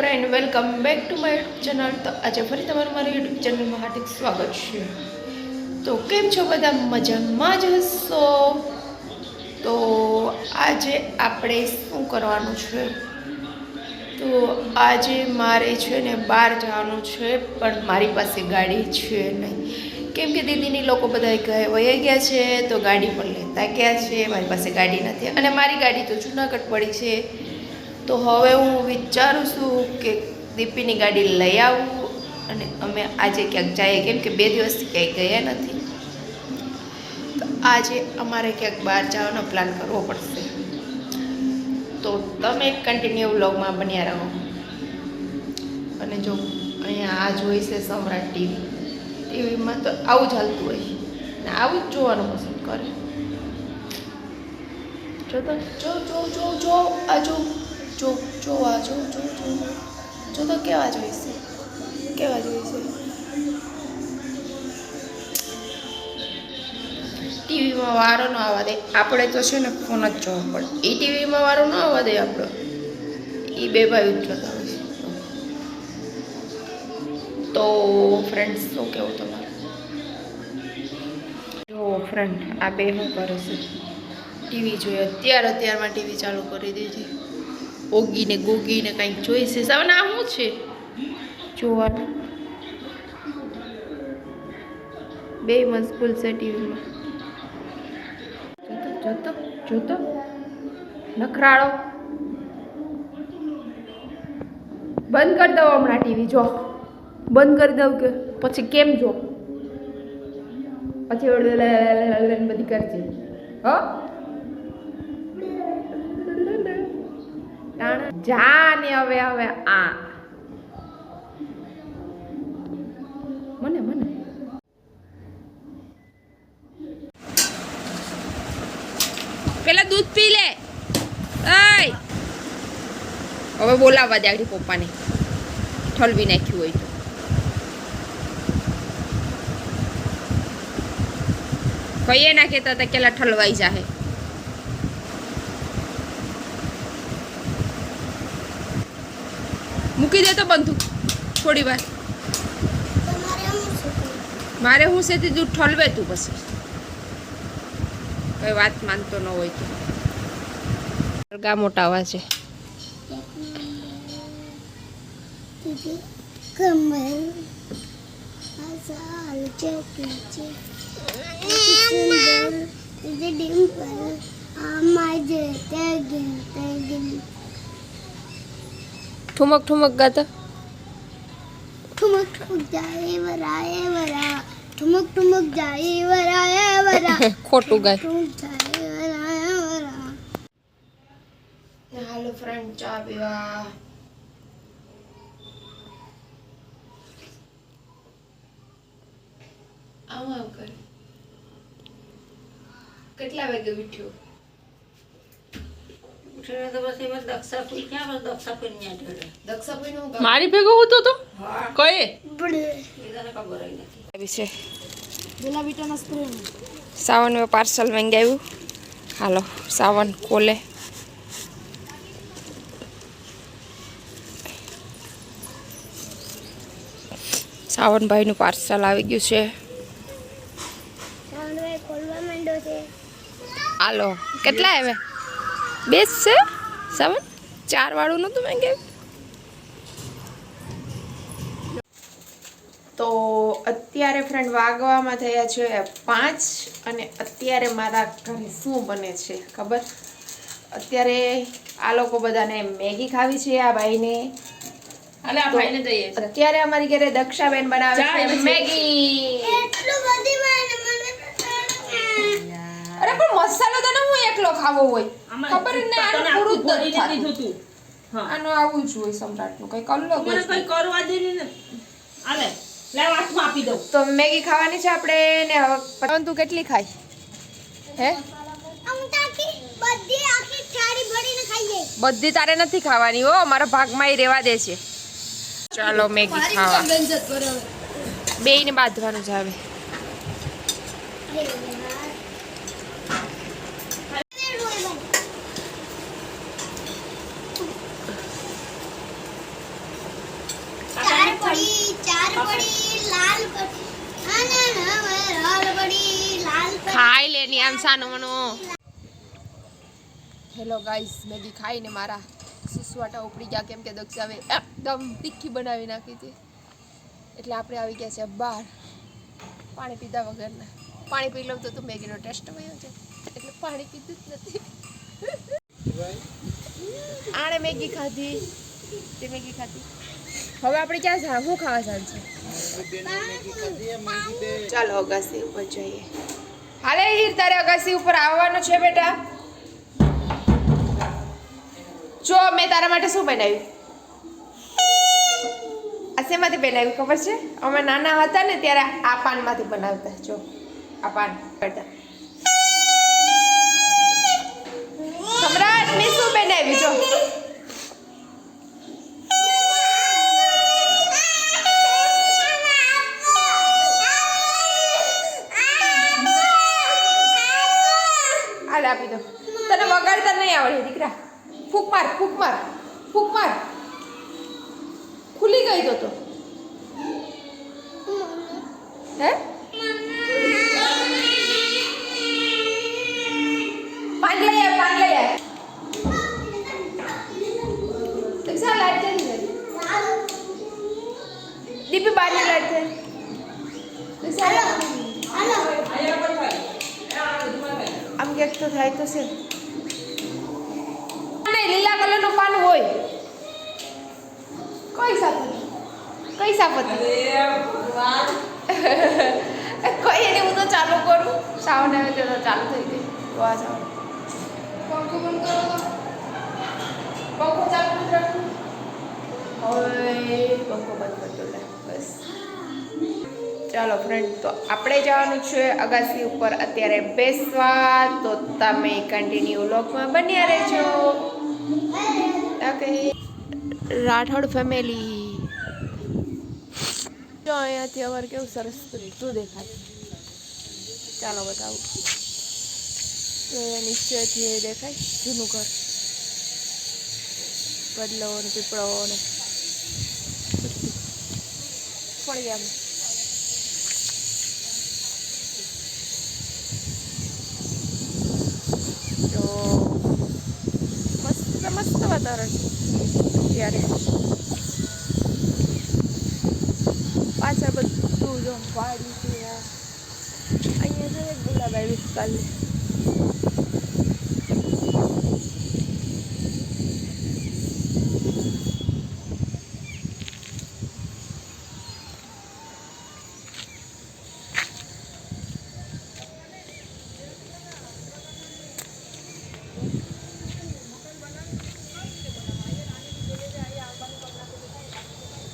Friend welcome back to my YouTube channel તો આજે ફરી તમારું મારું યુટ્યુબ ચેનલમાં હાર્દિક સ્વાગત છે. તો કેમ છો બધા? મજામાં જ હશો? તો આજે આપણે શું કરવાનું છે? તો આજે મારે છે ને બહાર જવાનું છે, પણ મારી પાસે ગાડી છે નહીં. કેમ કે દીદીની લોકો બધા ગયા વહી ગયા છે, તો ગાડી પણ લેતા ગયા છે, મારી પાસે ગાડી નથી. અને મારી ગાડી તો જુનાગઢ પડી છે. તો હવે હું વિચારું છું કે દીપીની ગાડી લઈ આવું અને અમે આજે ક્યાંક જઈએ. કેમ કે બે દિવસથી ક્યાંય ગયા નથી. તો આજે અમારે ક્યાંક બહાર જવાનો પ્લાન કરવો પડશે. તો તમે કન્ટિન્યુ વ્લોગમાં બન્યા રહો. અને જો અહીંયા આ જોઈ છે સમ્રાટ ટીવી. ટીવીમાં તો આવું જ હાલતું હોય. ને આવું જ જોવાનું પસંદ કરે. જો તો જો જો જો જો આ જો જો જો જો જો. જો તો કેવા જોઈશે? કેવા જોઈશે? ટીવીમાં વારો ન આવવા દે. આપણે તો છે ને ફોન જ જોવો પડે એ ટીવીમાં વારો ન આવવા દે આપણો. એ બે ભાઈ જોતા હોય તો ફ્રેન્ડ્સ શું કેવું તમારું? જો ફ્રેન્ડ આ બે શું કરે છે? ટીવી જોઈએ. અત્યાર, અત્યારમાં ટીવી ચાલુ કરી દીધી. ઓગીને ગોગીને કંઈક જોઈશે આ શું છે જોવાનું બે મસ્કુલ છે ટીવીમાં જોતો જોતો નખરાળો બંધ કરી દઉં હમણાં ટીવી જો બંધ કરી દઉં કે પછી કેમ જો પછી બધી કરજે હો જા ને હવે હવે આ. મને મને. પેલા દૂધ પી લે. હવે બોલાવવા દે પપ્પાને. ઠલવી નાખ્યું હોય તો. કહીએ કેતા હતા કેલા ઠલવાઈ જાહે. મૂકી દે તો બંધુક થોડી વાર મારે હું છે દૂધ ઠલવે તું પછી કઈ વાત માનતો ન હોય તો દરગા મોટા આવા છે આ માય જે તે ગીર તે ગીર ઠુમક ઠુમક ગાતા? ઠુમક ઠુમક જાય વરાય વરા. ઠુમક ઠુમક જાય વરાય વરા. ખોટું ગાય. હાલો ફ્રેન્ડ ચા પીવા. આમ આમ કરે. કેટલા વાગે બીઠ્યું મારી ભેગો હોતો? તો કોઈ છે. સાવન પાર્સલ મંગાવ્યું. હાલો સાવન કોલે. સાવનભાઈનું પાર્સલ આવી ગયું છે. હાલો કેટલા આવ્યા? બેસ છે? સાવન? ચાર વાળું મેં કે તો અત્યારે ફ્રેન્ડ વાગવામાં થયા છે પાંચ અને અત્યારે મારા ઘરે શું બને છે ખબર? અત્યારે આ લોકો બધાને મેગી ખાવી છે આ ભાઈને. અલે આ ભાઈને દઈએ છે. અત્યારે અમારી ઘરે દક્ષાબેન બનાવે છે. મેગી. અરે પણ મસાલો તને હું એકલો ખાવો હોય. ખબર ને આનું પૂરું જ નથી દીધું તું. હા. આનું આવું જ હોય સમ્રાટનું કંઈક અલગ મને જ કઈ કરવા દે ને. આલે લે હાથમાં આપી દઉં. તો મેગી ખાવાની છે આપણે ને હવે તું કેટલી ખાય? હે? બધી ખાઈ તારે નથી ખાવાની હો મારા ભાગમાં રહેવા દે છે. ચાલો મેગી ખાવા. બેયને બાંધવાનું છે હવે પડી લાલ પડી આના નામે રાલ પડી લાલ પડી ખાઈ લે ની આમ સાનો મનો. હેલો ગાઈસ મેગી ખાઈને મારા સુસવાટા ઉપડી ગયા કેમ કે દક્ષાવે એકદમ તીખી બનાવી નાખી હતી. એટલે આપણે આવી ગયા છે બહાર પાણી પીધા વગરના. પાણી પી લઉં તો તું મેગીનો ટેસ્ટ મળ્યો છે એટલે પાણી પીધું જ નથી. આણે મેગી ખાધી? તે મેગી ખાધી? હવે આપણે ક્યાં જા હું ખાવા જાણ છે? ચાલો અગાસી ઉપર જઈએ. હાલે હીર, તારે અગાસી ઉપર આવવાનું છે બેટા? જો, મેં તારા માટે શું બનાવ્યું? આ શેમાંથી બનાવ્યું ખબર છે? અમે નાના હતા ને ત્યારે આ પાનમાંથી બનાવતા. જો, આ પાન કરતા સમ્રાટ, મેં શું બનાવ્યું? જો. આપી દો. તને વગાડતા નહીં આવડે, દીકરા. ફૂક માર ફૂક માર ફૂક માર. ખુલી ગઈ તો તો. હે? લીલા કલરનું પાન હોય. કઈ સાપત કઈ સાપત કઈ એને હું તો ચાલુ કરું? સાવન આવે તો ચાલુ થઈ ગઈ વાહ સાવન પંખો બંધ કરો ચાલુ નથી રાખવું હવે પંખો બંધ બસ. ચાલો ફ્રેન્ડ તો આપણે જવાનું છે અગાસી ઉપર. અત્યારે બેસવા. તો તમે કન્ટિન્યુ લોકમાં બન્યા રહેજો. રાઠોડ ફેમિલી જો અહીંયાથી અમારે કેવું સરસ શું દેખાય. ચાલો બતાવું. તો નીચેથી દેખાય, જૂનું ઘર. બદલો ને પીપળો ને ફળિયામાં તો મસ્ત મસ્ત વાતાવરણ છે. અત્યારે પાછળ બધું જો વાડી છે. અહીંયા છે ગુલાબ આવી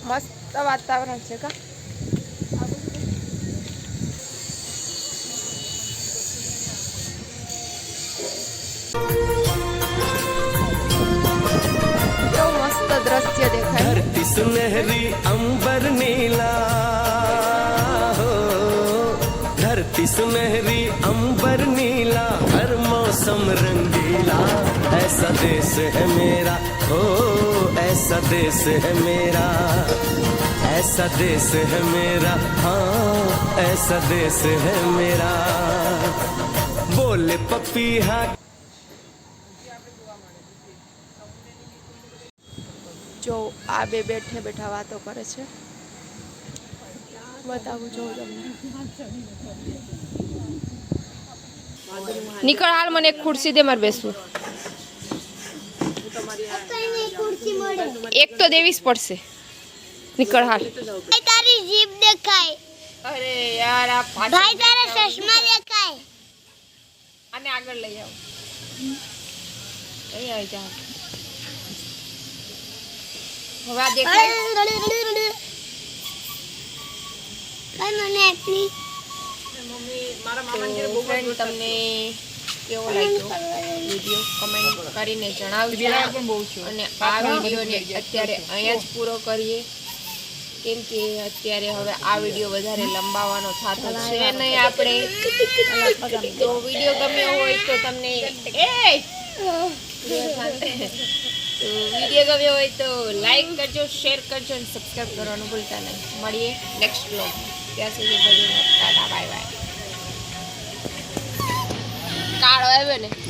મસ્ત વાતાવરણ છે કા? દ્રશ્ય દેખાય. ધરતી સુનહરી અંબર નીલા. હો. ધરતી સુનહરી અંબર નીલા. હર મોસમ રંગીલા. ऐसा देश है मेरा हो ऐसा देश है मेरा ऐसा देश है मेरा हाँ ऐसा देश है मेरा बोले पपीहा જો આ બે બેઠે બેઠા વાતો કરે છે બતાવું જો તમને નીકળ હાલ મને એક ખુરશી દે મારે બેસવું કઈને ખુરશી મળે એક તો દેવી જ પડશે. નીકળ હાલ. તારી જીભ દેખાય. અરે યાર આ ભાઈ તારા ચશ્મા દેખાય. આને આગળ લઈ આવ. અહીં આવી જા. હવે આ દેખાય. ભાઈ મને એટલી તો ફ્રેન્ડ તમને. કેવો લાગ્યો? વીડિયો કમેન્ટ કરીને જણાવજો. અને આ વિડીયોને અત્યારે અહીંયા જ પૂરો કરીએ. કેમ કે અત્યારે હવે આ વીડિયો વધારે લંબાવવાનો થતો છે નહીં આપણે. તો વીડિયો ગમ્યો હોય તો તમને તો વીડિયો ગમ્યો હોય તો લાઈક કરજો શેર કરજો અને સબસ્ક્રાઈબ કરવાનું ભૂલતા નહીં. મળીએ નેક્સ્ટ બ્લોગ ત્યાં સુધી બધું ટાટા બાય બાય કાળો આવ્યો ને